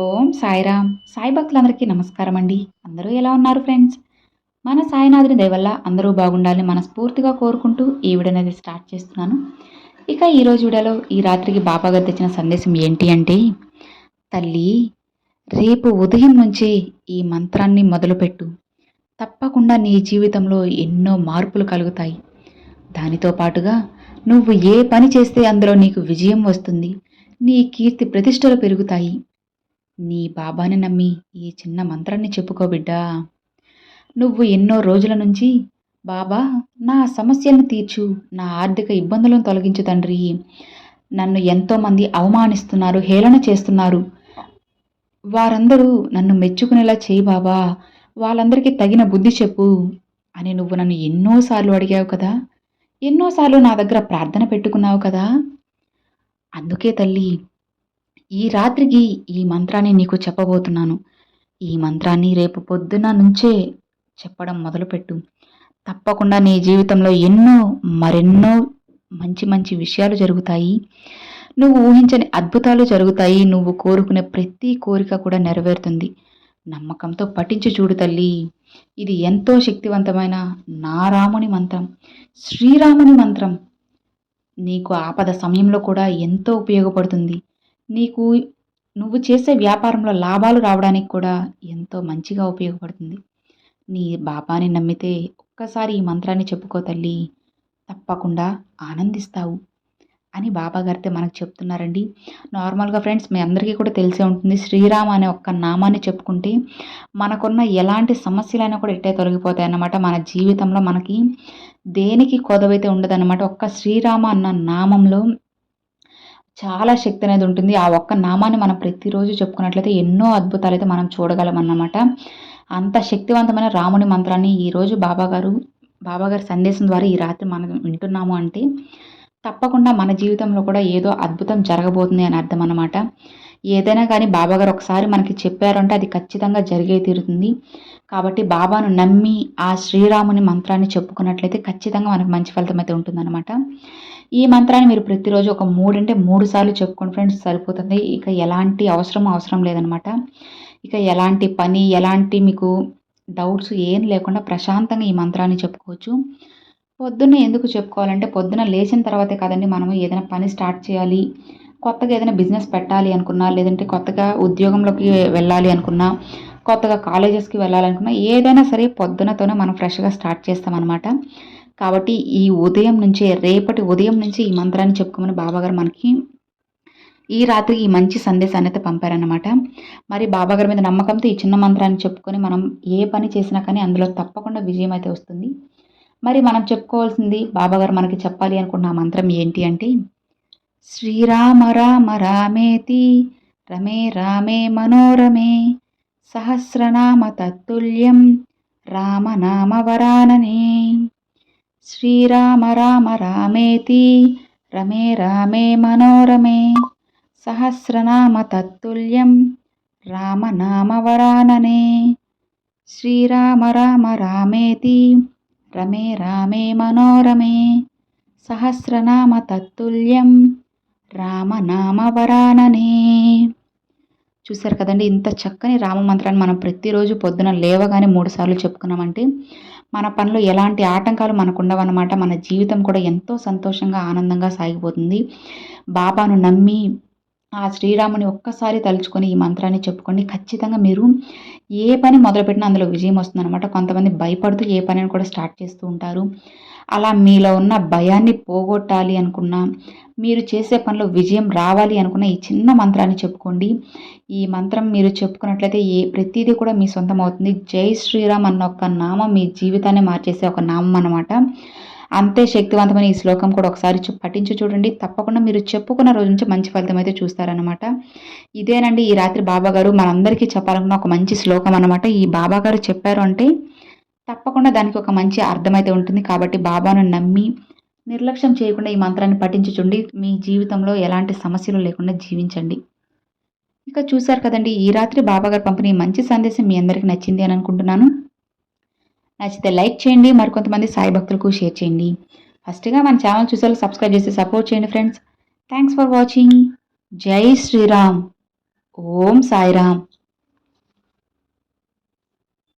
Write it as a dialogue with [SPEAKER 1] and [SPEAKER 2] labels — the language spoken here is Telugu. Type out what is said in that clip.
[SPEAKER 1] ఓం సాయిరామ్. సాయి భక్తులందరికీ నమస్కారం అండి అందరూ ఎలా ఉన్నారు ఫ్రెండ్స్? మన సాయినాథుని దయవల్ల అందరూ బాగుండాలని మనస్ఫూర్తిగా కోరుకుంటూ ఈ వీడియో అనేది స్టార్ట్ చేస్తున్నాను. ఇక ఈరోజు వీడియోలో ఈ రాత్రికి బాబా గారు తెచ్చిన సందేశం ఏంటి అంటే తల్లి రేపు ఉదయం నుంచే ఈ మంత్రాన్ని మొదలుపెట్టు. తప్పకుండా నీ జీవితంలో ఎన్నో మార్పులు కలుగుతాయి. దానితో పాటుగా నువ్వు ఏ పని చేస్తే అందులో నీకు విజయం వస్తుంది. నీ కీర్తి ప్రతిష్టలు పెరుగుతాయి. నీ బాబాని నమ్మి ఈ చిన్న మంత్రాన్ని చెప్పుకో బిడ్డా. నువ్వు ఎన్నో రోజుల నుంచి బాబా నా సమస్యలను తీర్చు నా ఆర్థిక ఇబ్బందులను తొలగించు తండ్రి. నన్ను ఎంతోమంది అవమానిస్తున్నారు హేళన చేస్తున్నారు. వారందరూ నన్ను మెచ్చుకునేలా చేయి బాబా. వాళ్ళందరికీ తగిన బుద్ధి చెప్పు అని నువ్వు నన్ను ఎన్నోసార్లు అడిగావు కదా. ఎన్నోసార్లు నా దగ్గర ప్రార్థన పెట్టుకున్నావు కదా. అందుకే తల్లి ఈ రాత్రికి ఈ మంత్రాన్ని నీకు చెప్పబోతున్నాను. ఈ మంత్రాన్ని రేపు పొద్దున నుంచే చెప్పడం మొదలుపెట్టు. తప్పకుండా నీ జీవితంలో ఎన్నో మరెన్నో మంచి మంచి విషయాలు జరుగుతాయి. నువ్వు ఊహించని అద్భుతాలు జరుగుతాయి. నువ్వు కోరుకునే ప్రతి కోరిక కూడా నెరవేరుతుంది. నమ్మకంతో పఠించి చూడు తల్లి. ఇది ఎంతో శక్తివంతమైన నా రాముని మంత్రం శ్రీరాముని మంత్రం. నీకు ఆపద సమయంలో కూడా ఎంతో ఉపయోగపడుతుంది. నీకు నువ్వు చేసే వ్యాపారంలో లాభాలు రావడానికి కూడా ఎంతో మంచిగా ఉపయోగపడుతుంది. నీ బాబాని నమ్మితే ఒక్కసారి ఈ మంత్రాన్ని చెప్పుకో తల్లి తప్పకుండా ఆనందిస్తావు అని బాబాగారితే మనకు చెప్తున్నారండి. నార్మల్గా ఫ్రెండ్స్ మీ అందరికీ కూడా తెలిసే ఉంటుంది. శ్రీరామ అనే ఒక్క నామాన్ని చెప్పుకుంటే మనకున్న ఎలాంటి సమస్యలైనా కూడా ఇట్టే తొలగిపోతాయి అన్నమాట. మన జీవితంలో మనకి దేనికి కొదవైతే ఉండదన్నమాట. ఒక్క శ్రీరామ అన్న నామంలో చాలా శక్తి అనేది ఉంటుంది. ఆ ఒక్క నామాన్ని మనం ప్రతిరోజు చెప్పుకున్నట్లయితే ఎన్నో అద్భుతాలు అయితే మనం చూడగలం అన్నమాట అంత శక్తివంతమైన రాముని మంత్రాన్ని ఈరోజు బాబాగారు బాబాగారి సందేశం ద్వారా ఈ రాత్రి మనం వింటున్నాము అంటే తప్పకుండా మన జీవితంలో కూడా ఏదో అద్భుతం జరగబోతుంది అని అర్థం అన్నమాట. ఏదైనా కానీ బాబాగారు ఒకసారి మనకి చెప్పారంటే అది ఖచ్చితంగా జరిగే తీరుతుంది. కాబట్టి బాబాను నమ్మి ఆ శ్రీరాముని మంత్రాన్ని చెప్పుకున్నట్లయితే ఖచ్చితంగా మనకు మంచి ఫలితం అయితే ఉంటుందన్నమాట. ఈ మంత్రాన్ని మీరు ప్రతిరోజు ఒక మూడంటే మూడు సార్లు చెప్పుకోండి ఫ్రెండ్స్ సరిపోతుంది. ఇక ఎలాంటి అవసరం అవసరం లేదనమాట ఇక ఎలాంటి పని ఎలాంటి మీకు డౌట్స్ ఏం లేకుండా ప్రశాంతంగా ఈ మంత్రాన్ని చెప్పుకోవచ్చు. పొద్దున్న ఎందుకు చెప్పుకోవాలంటే పొద్దున లేచిన తర్వాతే కదండి మనము ఏదైనా పని స్టార్ట్ చేయాలి. కొత్తగా ఏదైనా బిజినెస్ పెట్టాలి అనుకున్నా లేదంటే కొత్తగా ఉద్యోగంలోకి వెళ్ళాలి అనుకున్నా కొత్తగా కాలేజెస్కి వెళ్ళాలనుకున్నా ఏదైనా సరే పొద్దునతోనే మనం ఫ్రెష్గా స్టార్ట్ చేస్తామన్నమాట. కాబట్టి ఈ ఉదయం నుంచే రేపటి ఉదయం నుంచి ఈ మంత్రాన్ని చెప్పుకోమని బాబాగారు మనకి ఈ రాత్రి ఈ మంచి సందేశాన్ని అయితే పంపారనమాట మరి బాబాగారి మీద నమ్మకంతో ఈ చిన్న మంత్రాన్ని చెప్పుకొని మనం ఏ పని చేసినా కానీ అందులో తప్పకుండా విజయం అయితే వస్తుంది. మరి మనం చెప్పుకోవాల్సింది బాబాగారు మనకి చెప్పాలి అనుకున్న మంత్రం ఏంటి అంటే శ్రీరామ రామ రామేతి రమే రామే మనోరమే సహస్రనామ తత్తుల్యం రామనామవరాననే శ్రీరామ రామ రామేతి రమే రామే మనోరమే సహస్రనామ తత్తుల్యం రామనామవరాననే శ్రీరామ రామ రామేతి రమే రామే మనోరమే. సహస్రనామ తత్తుల్యం. రామనామవరాననే చూసారు కదండి ఇంత చక్కని రామ మంత్రాన్ని మనం ప్రతిరోజు పొద్దున లేవగానే మూడుసార్లు చెప్పుకున్నామంటే మన పనిలో ఎలాంటి ఆటంకాలు మనకుండవన్నమాట. మన జీవితం కూడా ఎంతో సంతోషంగా ఆనందంగా సాగిపోతుంది. బాబాను నమ్మి ఆ శ్రీరాముని ఒక్కసారి తలుచుకొని ఈ మంత్రాన్ని చెప్పుకోండి ఖచ్చితంగా మీరు ఏ పని మొదలుపెట్టినా అందులో విజయం వస్తుందన్నమాట. కొంతమంది భయపడుతూ ఏ పనిని కూడా స్టార్ట్ చేస్తూ ఉంటారు. అలా మీలో ఉన్న భయాన్ని పోగొట్టాలి అనుకున్నా మీరు చేసే పనిలో విజయం రావాలి అనుకున్న ఈ చిన్న మంత్రాన్ని చెప్పుకోండి. ఈ మంత్రం మీరు చెప్పుకున్నట్లయితే ఏ ప్రతిదీ కూడా మీ సొంతం అవుతుంది. జై శ్రీరామ్ అన్న ఒక నామం మీ జీవితాన్ని మార్చేసే ఒక నామం అనమాట అంతే శక్తివంతమైన ఈ శ్లోకం కూడా ఒకసారి పఠించి చూడండి. తప్పకుండా మీరు చెప్పుకున్న రోజు నుంచి మంచి ఫలితం అయితే చూస్తారనమాట ఇదేనండి ఈ రాత్రి బాబాగారు మనందరికీ చెప్పాలనుకున్న ఒక మంచి శ్లోకం అనమాట ఈ బాబాగారు చెప్పారు అంటే తప్పకుండా దానికి ఒక మంచి అర్థమైతే ఉంటుంది. కాబట్టి బాబాను నమ్మి నిర్లక్ష్యం చేయకుండా ఈ మంత్రాన్ని పఠించుచుండి మీ జీవితంలో ఎలాంటి సమస్యలు లేకుండా జీవించండి. ఇక చూశారు కదండి ఈ రాత్రి బాబాగారు పంపిణీ మంచి సందేశం మీ అందరికీ నచ్చింది అని అనుకుంటున్నాను. నచ్చితే లైక్ చేయండి మరికొంతమంది సాయి భక్తులకు షేర్ చేయండి. ఫస్ట్గా మన ఛానల్ చూసేలా సబ్స్క్రైబ్ చేసి సపోర్ట్ చేయండి ఫ్రెండ్స్. థ్యాంక్స్ ఫర్ వాచింగ్ జై శ్రీరామ్. ఓం సాయిరామ్.